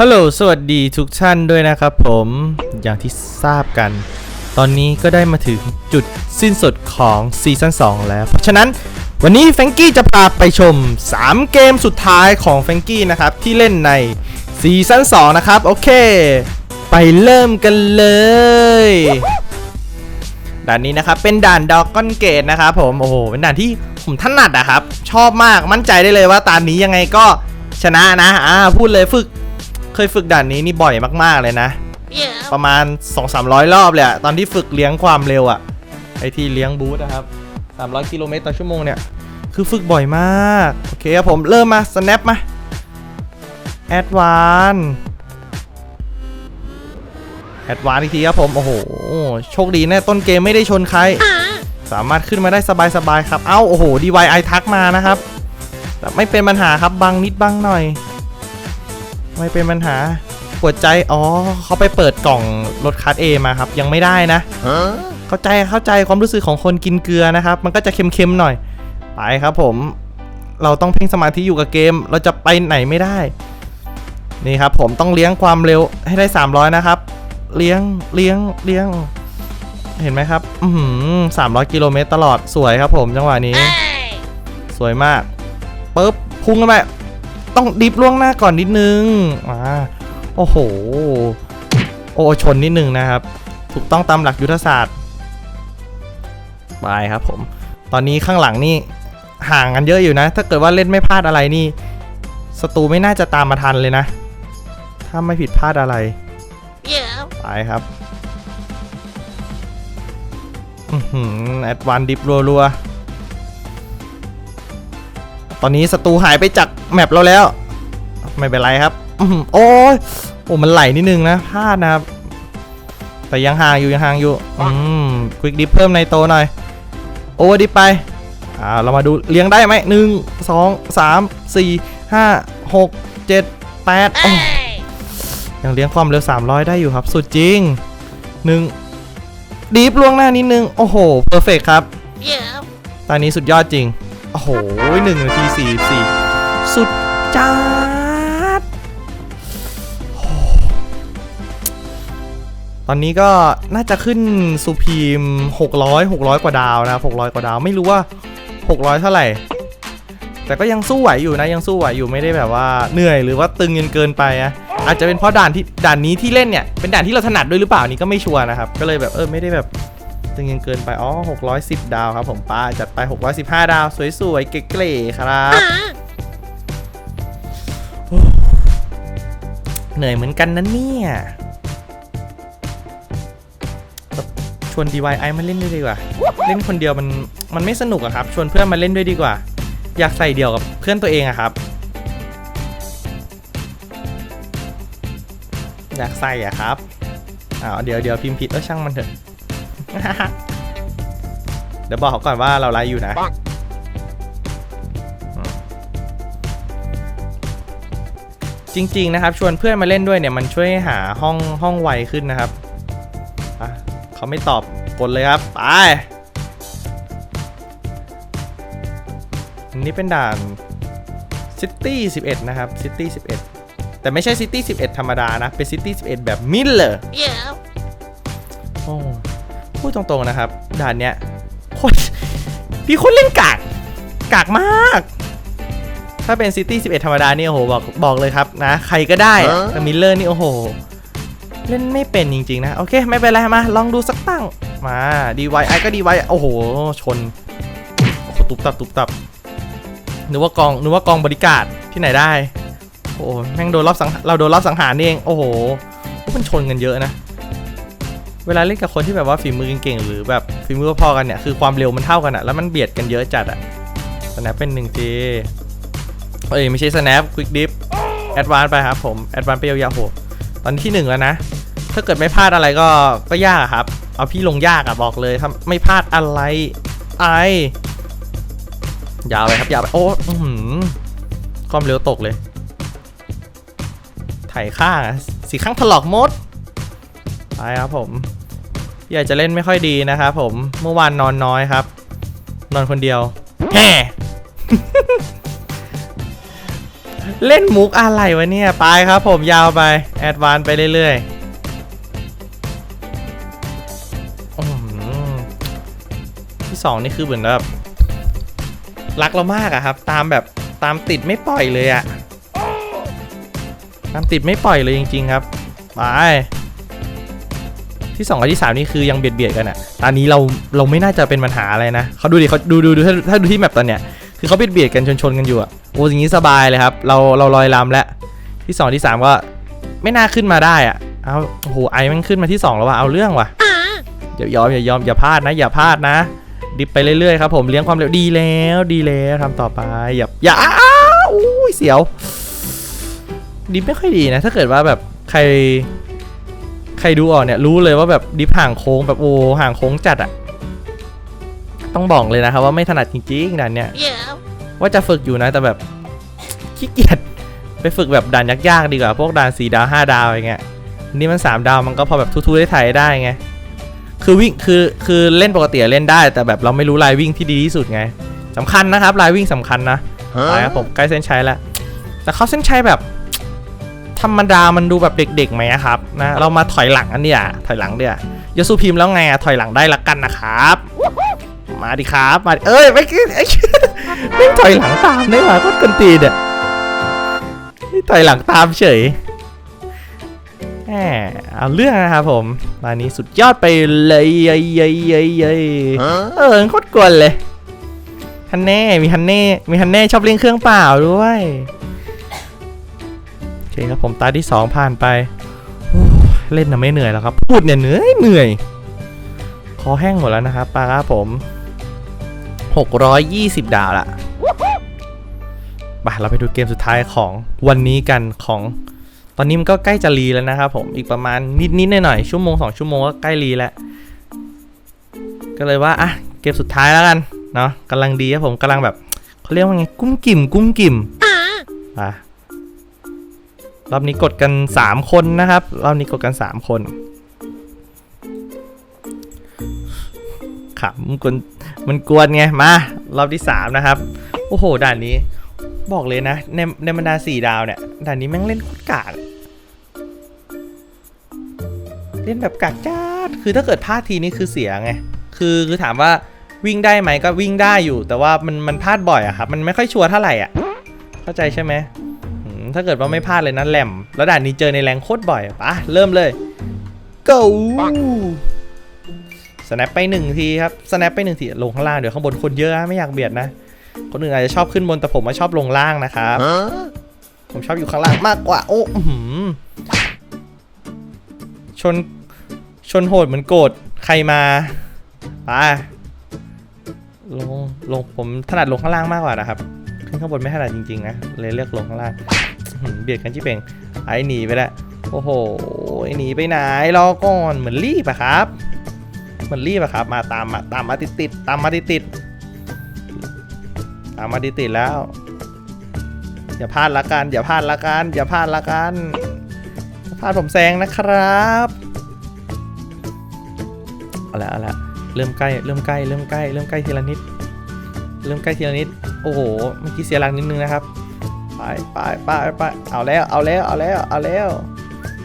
ฮัลโหล สวัสดีทุกท่านด้วยนะครับผม อย่างที่ทราบกัน ตอนนี้ก็ได้มาถึงจุดสิ้นสุดของซีซั่น2 แล้ว เพราะฉะนั้นวันนี้แฟงกี้จะพาไปชม 3 เกมสุดท้ายของแฟงกี้นะครับ ที่เล่นในซีซั่น2 นะครับ โอเค ไปเริ่มกันเลย ด่านนี้นะครับ เป็นด่านดอกก้อนเกตนะครับผม โอ้โห เป็นด่านที่ผมถนัดอะครับ ชอบมาก มั่นใจได้เลยว่าตานนี้ยังไงก็ชนะนะ อ่า พูดเลยฝึก เคยฝึกด่านนี้นี่บ่อยมากๆเลยนะ Yeah. ประมาณ 2-300 รอบเลยอะตอนที่ฝึกเลี้ยงความเร็วอะไอที่เลี้ยงบูธนะครับ 300 กิโลเมตรต่อชั่วโมงเนี่ย คือฝึกบ่อยมาก โอเคครับผมเริ่มมา snap มา advance advance อีกทีครับผม โอ้โห โชคดีนะต้นเกมไม่ได้ชนใคร สามารถขึ้นมาได้สบายๆครับ เอ้า โอ้โห DYI ทักมานะครับ แต่ไม่เป็นปัญหาครับบังนิดบังหน่อย ไม่เป็นปัญหาปวดใจอ๋อเขาไปเปิดกล่องรถคัสเอมาครับ ยังไม่ได้นะ Huh? เข้าใจเข้าใจความรู้สึกของคนกินเกลือนะครับ มันก็จะเค็มๆหน่อย ไปครับผม เราต้องเพ่งสมาธิอยู่กับเกม เราจะไปไหนไม่ได้ นี่ครับผมต้องเลี้ยงความเร็วให้ได้ 300 นะครับ เลี้ยงเลี้ยงเลี้ยง เห็นไหมครับ อืมสามร้อยกิโลเมตรตลอดสวยครับผมจังหวะนี้ Hey. สวยมากปึ๊บพุ่งกันไป ต้องดิฟล่วงหน้าก่อนนิดนึงมาโอ้โห โอ้ชนนิดนึงนะครับ ถูกต้องตามหลักยุทธศาสตร์ไปครับผม ตอนนี้ข้างหลังนี่ห่างกันเยอะอยู่นะ ถ้าเกิดว่าเล่นไม่พลาดอะไรนี่ศัตรูไม่น่าจะตามมาทันเลยนะ ถ้าไม่ผิดพลาดอะไร Yeah. ไปครับอือหือแอดวานดิฟรัวๆ ตอนนี้ศัตรูหายไปจากแมปเราแล้ว ไม่เป็นไรครับอื้อหือโอ้ยโอ้มันไหลนิดนึงนะพลาดนะครับ แต่ยังห่างอยู่ยังห่างอยู่อืมควิกดิฟเพิ่มในโตหน่อย โอเวอร์ดิฟไปอ่าเรามาดูเลี้ยงได้ไหมหนึ่งสองสามสี่ห้าหกเจ็ดแปดโอ้ Hey. ยังเลี้ยงความเร็ว 300 ได้อยู่ครับ สุดจริงหนึ่งดีฟล่วงหน้านิดนึง โอ้โหเพอร์เฟกครับ Yeah. ตอนนี้สุดยอดจริง โอ้โหหนึ่งนาทีสี่สี่สุดจัดอตอนนี้ก็น่าจะขึ้นซูพีม600 600 กว่าดาวนะครับ600 กว่าดาว ไม่รู้ว่า 600 เท่าไหร่ แต่ก็ยังสู้ไหวอยู่นะ ยังสู้ไหวอยู่ไม่ได้แบบว่าเหนื่อยหรือว่าตึงจนเกินไปอะอาจจะเป็นเพราะด่านที่ด่านนี้ที่เล่นเนี่ยเป็นด่านที่เราถนัดด้วยหรือเปล่านี่ก็ไม่ชัวร์นะครับ ก็เลยแบบเออไม่ได้แบบ ตึงยังเกินไปอ๋อ610 ดาวครับผมป้าจัดไป 615 ดาว สวยๆ เก๋ๆครับเหนื่อยเหมือนกันนะเนี่ยชวน DIY มาเล่นด้วยดีกว่า เล่นคนเดียวมันมันไม่สนุกอะครับ ชวนเพื่อนมาเล่นด้วยดีกว่า อยากใส่เดี่ยวกับเพื่อนตัวเองอะครับ อยากใส่อะครับอ้าวเดี๋ยวเดี๋ยวพิมพ์ผิดเออช่างมันเถอะ เดี๋ยวบอกเขาก่อนว่าเราไลฟ์อยู่นะปังอืมจริง ๆ นะครับ ชวนเพื่อนมาเล่นด้วยเนี่ยมันช่วยให้หาห้องห้องไวขึ้นนะครับอะเขาไม่ตอบกดเลยครับ ไปอันนี้เป็นด่าน City 11 นะครับ City 11 แต่ไม่ใช่ City 11 ธรรมดานะ เป็น City 11 แบบมิลเลอร์ Yeah. โอ้ พูดตรงๆนะครับด่านเนี้ยโคตรพี่โคนเล่นกากกากมาก ถ้าเป็นซิตี้11 ธรรมดานี่โอ้โหบอกบอกเลยครับนะ ใครก็ได้อะฮะแต่มิลเลอร์นี่โอ้โห เล่นไม่เป็นจริงๆนะ โอเค ไม่เป็นไรมา ลองดูสักตั้งมา DYI ก็ DYI โอ้โห ชนโอ้โหตุบตับตุบตับนึกว่ากองนึกว่ากองบริการดที่ไหนได้ โอ้โหแม่งโดนรอบสังเราโดนรอบสังหารนี่เอง โอ้โหมันชนกันเยอะนะ เวลาเล่นกับคนที่แบบว่าฝีมือเก่งๆหรือแบบฝีมือพอกันเนี่ยคือความเร็วมันเท่ากันอะแล้วมันเบียดกันเยอะจัดอะสแนปเป็น1ทีเอ้ยไม่ใช่สแนปควิกดิฟแอดวานไปครับผมแอดวานไปยาวๆโหตอนที่หนึ่งแล้วนะ ถ้าเกิดไม่พลาดอะไรก็ก็ยากครับ เอาพี่ลงยากอะบอกเลยถ้าไม่พลาดอะไรไอยาวไปครับยาวไปโอ้อื้อหือความเร็วตกเลย ไถ่ข้างสีข้างถลอกมดไปครับผม อยากจะเล่นไม่ค่อยดีนะครับผมเมื่อวานนอนน้อยครับ นอนคนเดียวแฮ่เล่นมุกอะไรวะเนี่ยไปครับผมยาวไป แอดวานไปเรื่อยๆอื้อหือที่สองนี่คือเหมือนแบบรักเรามากอะครับ ตามแบบตามติดไม่ปล่อยเลยอะตามติดไม่ปล่อยเลยจริง ๆ ครับ ไป ที่สองกับที่สามนี่คือยังเบียดเบียดกันอะตอนนี้เราเราไม่น่าจะเป็นปัญหาอะไรนะเขาดูดิเขาดูดูดูถ้าถ้าดูที่แมปตอนเนี้ยคือเขาเบียดเบียดกันชนชนกันอยู่อะโอ้อย่างนี้สบายเลยครับ เราเราลอยลำแล้วที่สองที่สามก็ไม่น่าขึ้นมาได้อะเอาโอ้โหไอมันขึ้นมาที่สองแล้วว่ะเอาเรื่องว่ะอย่ายอมอย่ายอมอย่าพลาดนะ อย่าพลาดนะ ดิบไปเรื่อยๆครับผมเลี้ยงความเร็วดีแล้วดีแล้วทำต่อไปอย่าอย่าอ้าวอุ้ยเสียวดิฟไม่ค่อยดีนะ ถ้าเกิดว่าแบบใคร ใครดูออกเนี่ยรู้เลยว่าแบบดิฟห่างโค้งแบบโอ้ห่างโค้งจัดอะต้องบอกเลยนะครับว่าไม่ถนัดจริงๆด่านเนี่ย Yeah. ว่าจะฝึกอยู่นะแต่แบบขี้เกียจไปฝึกแบบด่านยากๆดีกว่าพวกด่าน4ดาว5ดาวอย่างเงี้ยอันนี่มัน3ดาวมันก็พอแบบทุๆได้ไถ่ายได้ไงคือวิ่งคือคือเล่นปกติเล่นได้ แต่แบบเราไม่รู้ลายวิ่งที่ดีที่สุดไงสำคัญนะครับลายวิ่งสำคัญนะไปครับผมใกล้เส้นชัยแล้วแต่เขาเส้นชัยแบบ ธรรมดามันดูแบบเด็กๆไหมครับนะเรามาถอยหลังอันเนี้ยถอยหลังเดี๋ยยสูพิมพ์แล้วไงอะถอยหลังได้ละกันนะครับ มาดิครับมาเอ้ยไม่คิดไอ้ไม่ถอยหลังตามได้หว่าโคตรกันตีนอะนี่ถอยหลังตามเฉยแหมเอาเรื่องนะครับผมร้านนี้สุดยอดไปเลยเยยเยยเยยเยเออโคตรกวนเลยฮันเน่มีฮันเน่มีฮันเน่ชอบเล่นเครื่องเปล่าด้วย คครับผมตาที่สองผ่านไปโอ้ยเล่นน่ะไม่เหนื่อยแล้วครับ พูดเนี่ยเหนื่อยเหนื่อยคอแห้งหมดแล้วนะครับปลาครับผม 620 ดาวละไปเราไปดูเกมสุดท้ายของวันนี้กันของตอนนี้มันก็ใกล้จะรีแล้วนะครับผมอีกประมาณนิดๆหน่อยๆชั่วโมง 2 ชั่วโมงก็ใกล้รีแล้ว ก็เลยว่าอะเกมสุดท้ายแล้วกันเนาะกำลังดีครับผมกำลังแบบเขาเรียกว่าไงกุ้มกิ่มกุ้มกิ่มอะ รอบนี้กดกัน 3 คนนะครับ รอบนี้กดกัน 3 คนขำกวนมันกวนไง มา รอบที่ 3 นะครับ โอ้โห ด่านนี้ บอกเลยนะ ในในบรรดา 4 ดาวเนี่ย ด่านนี้แม่งเล่นโคตรกากเล่นแบบกากจ้าดคือถ้าเกิดพลาดทีนี่คือเสียไง คือคือถามว่าวิ่งได้ไหมก็วิ่งได้อยู่ แต่ว่ามันมันพลาดบ่อยอะครับ มันไม่ค่อยชัวร์เท่าไหร่อะเข้าใจใช่ไหม ถ้าเกิดว่าไม่พลาดเลยนะแหลมแล้วด่านนี้เจอในแรงโคตรบ่อยปะเริ่มเลย go สแนปไปหนึ่งทีครับสแนปไปหนึ่งทีลงข้างล่างเดี๋ยวข้างบนคนเยอะนะไม่อยากเบียดนะ คนอื่นอาจจะชอบขึ้นบนแต่ผมมาชอบลงล่างนะครับ ผมชอบอยู่ข้างล่างมากกว่า โอ้อื้อหือชนชนโหดเหมือนโกรธใครมาไปลงลงผมถนัดลงข้างล่างมากกว่านะครับ ขึ้นข้างบนไม่ถนัดจริงๆนะเลยเลือกลงข้างล่างอื้อหือ เบียดกันที่เป่งไอ้หนีไปแล้วโอ้โหไอหนีไปไหนรอก่อนเหมือนรีบอะครับเหมือนรีบอะครับ มาตามมาตามมาติดติดตามมาติดติดตามมาติดติดแล้วอย่าพลาดละกันอย่าพลาดละกันอย่าพลาดละกันพลาดผมแซงนะครับเอาละเอาละเริ่มใกล้เริ่มใกล้เริ่มใกล้เริ่มใกล้ทีละนิด เริ่มใกล้ทีละนิด โอ้โหเมื่อกี้เสียหลักนิดนึงนะครับ ไปไปไปไปเอาแล้วเอาแล้วเอาแล้วเอาแล้ว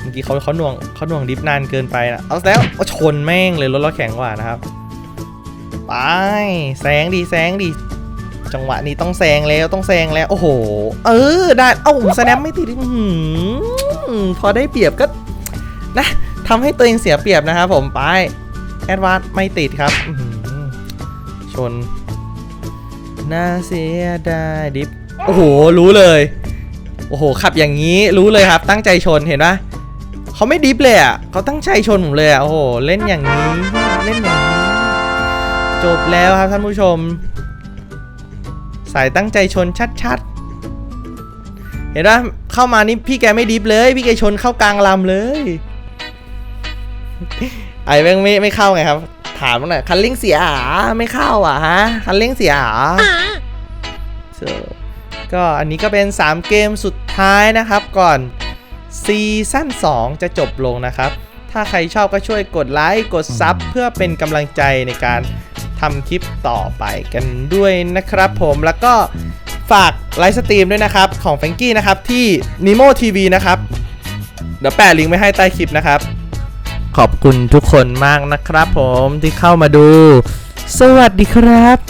เมื่อกี้เขาเขาหน่วงเขาหน่วงดิฟนานเกินไปนะเอาแล้วโอชนแม่งเลยรถเราแข็งกว่านะครับไปแซงดีแซงดีจังหวะนี้ต้องแซงแล้วต้องแซงแล้วโอ้โห เออได้เอ้าสแนปไม่ติดหือพอได้เปรียบก็นะทำให้ตัวเองเสียเปรียบนะครับผมไปแอดวานไม่ติดครับชน น่าเสียดายดิฟโอ้โห รู้เลย โอ้โห ขับอย่างนี้รู้เลยครับ ตั้งใจชนเห็นปะเขาไม่ดิฟเลยอะเขาตั้งใจชนผมเลยอะ โอ้โห เล่นอย่างนี้ เล่นอย่างนี้ จบแล้วครับท่านผู้ชม สายตั้งใจชนชัดๆ เห็นปะเข้ามานี่พี่แกไม่ดิฟเลย พี่แกชนเข้ากลางลำเลย ไอ้แม่งไม่ไม่เข้าไงครับ ถามหน่อยคันเร่งเสียหรอไม่เข้าอะฮะคันเร่งเสียหรอ So ก็อันนี้ก็เป็น 3 เกมสุดท้ายนะครับก่อนซีซั่น2 จะจบลงนะครับ ถ้าใครชอบก็ช่วยกดไลค์กดซับเพื่อเป็นกำลังใจในการทำคลิปต่อไปกันด้วยนะครับผมแล้วก็ฝากไลฟ์สตรีมด้วยนะครับของแฟงกี้นะครับที่ Nemo TV นะครับ เดี๋ยวแปะลิงก์ไว้ให้ใต้คลิปนะครับ ขอบคุณทุกคนมากนะครับผมที่เข้ามาดู สวัสดีครับ